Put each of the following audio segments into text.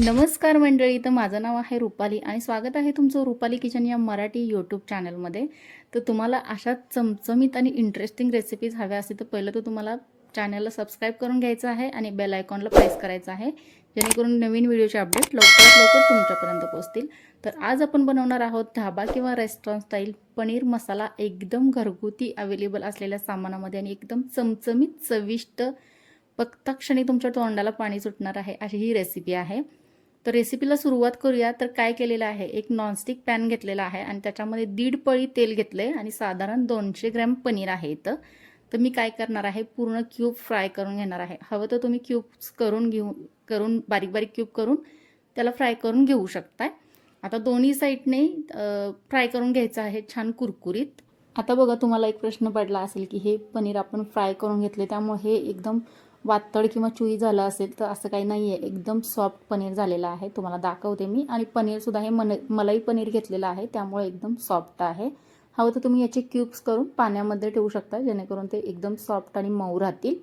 नमस्कार मंडळी तर माझं नाव आहे रुपाली आणि स्वागत आहे तुमचं रुपाली किचन या मराठी यूट्यूब चॅनलमध्ये तर तुम्हाला अशा चमचमीत आणि इंटरेस्टिंग रेसिपीज हव्या असतील तर पहिलं तर तुम्हाला चॅनलला सबस्क्राईब करून घ्यायचं आहे आणि बेल आयकॉनला प्रेस करायचं आहे जेणेकरून नवीन व्हिडिओचे अपडेट लवकरात लवकर तुमच्यापर्यंत पोहोचतील. तर आज आपण बनवणार आहोत ढाबा किंवा रेस्टॉरंट स्टाईल पनीर मसाला एकदम घरगुती अवेलेबल असलेल्या सामानामध्ये आणि एकदम चमचमीत चविष्ट बघता क्षणी तुमच्या तोंडाला पाणी सुटणार आहे अशी ही रेसिपी आहे. तर रेसिपीला सुरुवात करूया. तर काय केलेलं आहे? एक नॉनस्टिक पॅन घेतलेला आहे आणि त्याच्यामध्ये दीड पळी तेल घेतलं आहे आणि साधारण दोनशे ग्रॅम पनीर आहे इथं. तर मी काय करणार आहे? पूर्ण क्यूब फ्राय करून घेणार आहे. हवं तर तुम्ही क्यूब्स करून घेऊ करून बारीक बारीक क्यूब करून त्याला फ्राय करून घेऊ शकताय. आता दोन्ही साईडने फ्राय करून घ्यायचं आहे छान कुरकुरीत. आता बघा तुम्हाला एक प्रश्न पडला असेल की हे पनीर आपण फ्राय करून घेतले त्यामुळे हे एकदम वातळ किंवा चुई झालं असेल तर असं काही नाही आहे एकदम सॉफ्ट पनीर झालेलं आहे. तुम्हाला दाखवते मी. आणि पनीरसुद्धा हे मन मलाई पनीर घेतलेलं आहे. त्यामुळे एकदम सॉफ्ट आहे. हवं तर तुम्ही याचे क्यूब्स करून पाण्यामध्ये ठेवू शकता जेणेकरून ते एकदम सॉफ्ट आणि मऊ राहतील.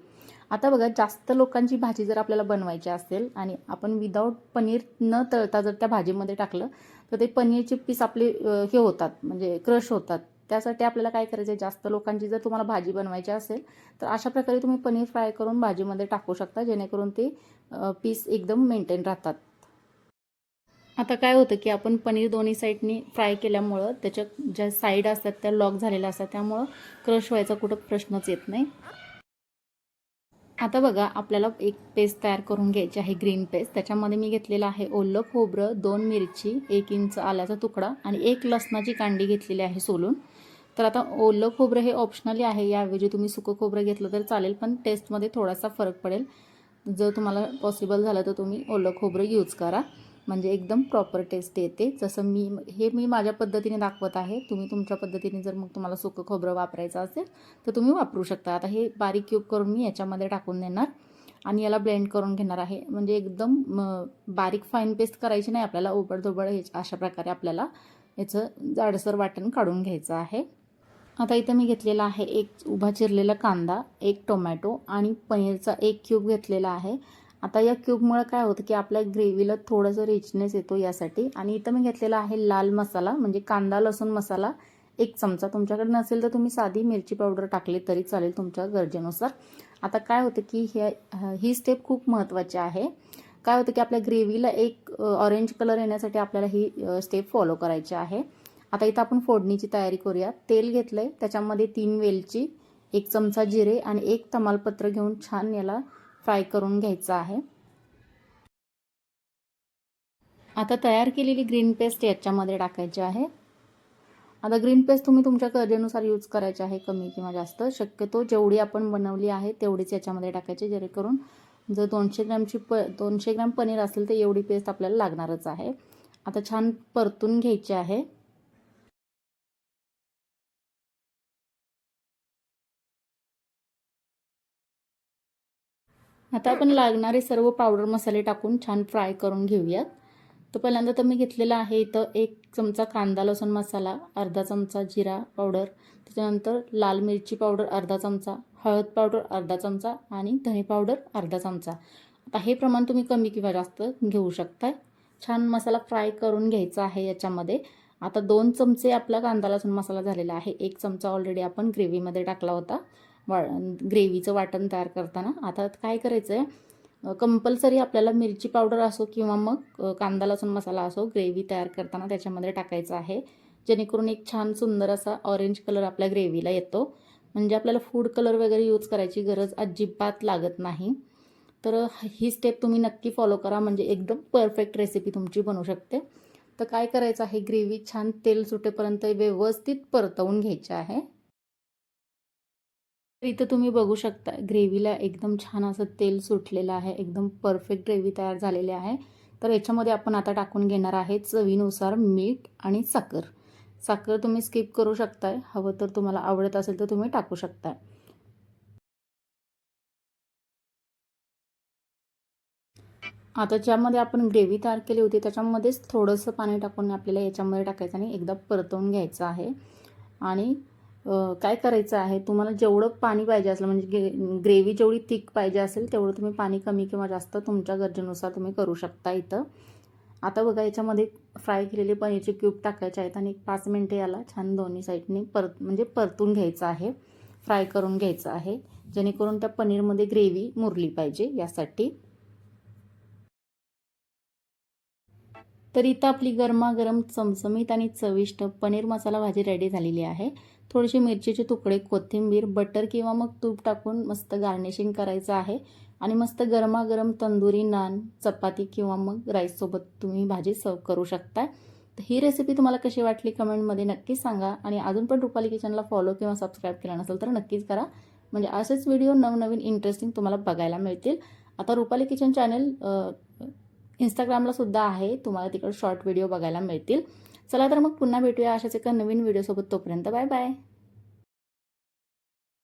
आता बघा जास्त लोकांची भाजी जर आपल्याला बनवायची असेल आणि आपण विदाऊट पनीर न तळता जर त्या भाजीमध्ये टाकलं तर ते पनीरचे पीस आपले हे होतात म्हणजे क्रश होतात. त्यासाठी आपल्याला काय करायचं आहे जास्त लोकांची जर तुम्हाला भाजी बनवायची असेल तर अशा प्रकारे तुम्ही पनीर फ्राय करून भाजीमध्ये टाकू शकता जेणेकरून ते पीस एकदम मेंटेन राहतात. आता काय होतं की आपण पनीर दोन्ही साईडनी फ्राय केल्यामुळं त्याच्या ज्या साईड असतात त्या लॉक झालेल्या असतात त्यामुळं क्रश व्हायचा कुठं प्रश्नच येत नाही. आता बघा आपल्याला एक पेस्ट तयार करून घ्यायची आहे ग्रीन पेस्ट त्याच्यामध्ये मी घेतलेलं आहे ओलं खोबरं दोन मिरची एक इंच आल्याचा तुकडा आणि एक लसणाची कांडी घेतलेली आहे सोलून. तर आता ओलं खोबरं हे ऑप्शनली आहे याऐवजी तुम्ही सुकं खोबरं घेतलं तर चालेल पण टेस्टमध्ये थोडासा फरक पडेल. जर तुम्हाला पॉसिबल झालं तर तुम्ही ओलं खोबरं यूज करा. म्हणजे एकदम प्रॉपर टेस्ट येते. जसं मी हे मी माझ्या पद्धतीने दाखवत आहे. तुम्ही तुमच्या पद्धतीने जर मग तुम्हाला सुकं खोबरं वापरायचं असेल तर तुम्ही वापरू शकता. आता हे बारीक क्यूब करून मी याच्यामध्ये टाकून देणार आणि याला ब्लेंड करून घेणार आहे. म्हणजे एकदम बारीक फाईन पेस्ट करायची नाही. आपल्याला ओबडधोबड हे अशा प्रकारे आपल्याला याचं जाडसर वाटण काढून घ्यायचं आहे. आता इथं मी घेतलेला आहे एक उभा चिरलेला कांदा एक टोमॅटो आणि पनीरचा एक क्यूब घेतलेला आहे. आता या क्यूबमुळे काय होतं की आपल्या ग्रेव्हीला थोडंसं रिचनेस येतो यासाठी. आणि इथं मी घेतलेला आहे लाल मसाला म्हणजे कांदा लसूण मसाला एक चमचा. तुमच्याकडे नसेल तर तुम्ही साधी मिरची पावडर टाकली तरी चालेल तुमच्या गरजेनुसार. आता काय होतं की हे ही स्टेप खूप महत्त्वाची आहे. काय होतं की आपल्या ग्रेव्हीला एक ऑरेंज कलर येण्यासाठी आपल्याला ही स्टेप फॉलो करायची आहे. आता इथं आपण फोडणीची तयारी करूया. तेल घेतलं आहे त्याच्यामध्ये तीन वेलची एक चमचा जिरे आणि एक तमालपत्र घेऊन छान याला फ्राय करून घ्यायचं आहे. आता तयार केलेली ग्रीन पेस्ट याच्यामध्ये टाकायची आहे. आता ग्रीन पेस्ट तुम्ही तुमच्या गरजेनुसार यूज करायचे आहे कमी किंवा जास्त. शक्यतो जेवढी आपण बनवली आहे तेवढीच याच्यामध्ये टाकायची जेणेकरून जर दोनशे ग्रॅमची प दोनशे ग्रॅम पनीर असेल तर एवढी पेस्ट आपल्याला लागणारच आहे. आता छान परतून घ्यायची आहे. आता आपण लागणारे सर्व पावडर मसाले टाकून छान फ्राय करून घेऊयात. तर पहिल्यांदा तर मी घेतलेला आहे इथं एक चमचा कांदा लसूण मसाला अर्धा चमचा जिरा पावडर त्याच्यानंतर लाल मिरची पावडर अर्धा चमचा हळद पावडर अर्धा चमचा आणि धने पावडर अर्धा चमचा. आता हे प्रमाण तुम्ही कमी किंवा जास्त घेऊ शकताय. छान मसाला फ्राय करून घ्यायचा आहे याच्यामध्ये. आता दोन चमचे आपला कांदा लसूण मसाला झालेला आहे. एक चमचा ऑलरेडी आपण ग्रेव्हीमध्ये टाकला होता. वा ग्रेव्हीचं वाटण तयार करताना. आता काय करायचं आहे कंपल्सरी आपल्याला मिरची पावडर असो किंवा मग कांदा लसूण मसाला असो ग्रेव्ही तयार करताना त्याच्यामध्ये टाकायचं आहे. जेणेकरून एक छान सुंदर असा ऑरेंज कलर आपल्या ग्रेव्हीला येतो. म्हणजे आपल्याला फूड कलर वगैरे यूज करायची गरज अजिबात लागत नाही. तर ही स्टेप तुम्ही नक्की फॉलो करा. म्हणजे एकदम परफेक्ट रेसिपी तुमची बनू शकते. तर काय करायचं आहे? ग्रेव्ही छान तेल सुटेपर्यंत व्यवस्थित परतवून घ्यायची आहे. इथं तुम्ही बघू शकता ग्रेव्हीला एकदम छान असं तेल सुटलेलं आहे एकदम परफेक्ट ग्रेव्ही तयार झालेली आहे. तर याच्यामध्ये आपण आता टाकून घेणार आहे चवीनुसार मीठ आणि साखर. साखर तुम्ही स्किप करू शकताय हवं तर तुम्हाला आवडत असेल तर तुम्ही टाकू शकताय. आता ज्यामध्ये आपण ग्रेव्ही तयार केली होती त्याच्यामध्येच थोडंसं पाणी टाकून आपल्याला याच्यामध्ये टाकायचं आणि एकदा परतवून घ्यायचं आहे. आणि काय करायचं आहे? तुम्हाला जेवढं पाणी पाहिजे असलं म्हणजे गे ग्रेव्ही जेवढी थिक पाहिजे असेल तेवढं तुम्ही पाणी कमी किंवा जास्त तुमच्या गरजेनुसार तुम्ही करू शकता इथं. आता बघा याच्यामध्ये फ्राय केलेले पनीरचे क्यूब टाकायचे आहेत आणि एक पाच मिनटे याला छान दोन्ही साईडने परत म्हणजे परतून घ्यायचं आहे. फ्राय करून घ्यायचं आहे. जेणेकरून त्या पनीरमध्ये ग्रेव्ही मुरली पाहिजे यासाठी. तर इथं आपली गरमागरम चमचमीत आणि चविष्ट पनीर मसाला भाजी रेडी झालेली आहे. थोडेसे मिरचीचे तुकडे कोथिंबीर बटर किंवा मग तूप टाकून मस्त गार्निशिंग करायचं आहे. आणि मस्त गरमागरम तंदुरी नान चपाती किंवा मग राईससोबत तुम्ही भाजी सर्व करू शकता. तर ही रेसिपी तुम्हाला कशी वाटली कमेंटमध्ये नक्कीच सांगा. आणि अजून पण रुपाली किचनला फॉलो किंवा सबस्क्राईब केला नसेल तर नक्कीच करा. म्हणजे असेच व्हिडिओ नवनवीन इंटरेस्टिंग तुम्हाला बघायला मिळतील. आता रुपाली किचन चॅनल इंस्टाग्रामला सुद्धा आहे. तुम्हाला तिकडे शॉर्ट व्हिडिओ बघायला मिळतील. चला तर मग पुन्हा भेटूया अशाच एका नवीन व्हिडिओसोबत तोपर्यंत बाय बाय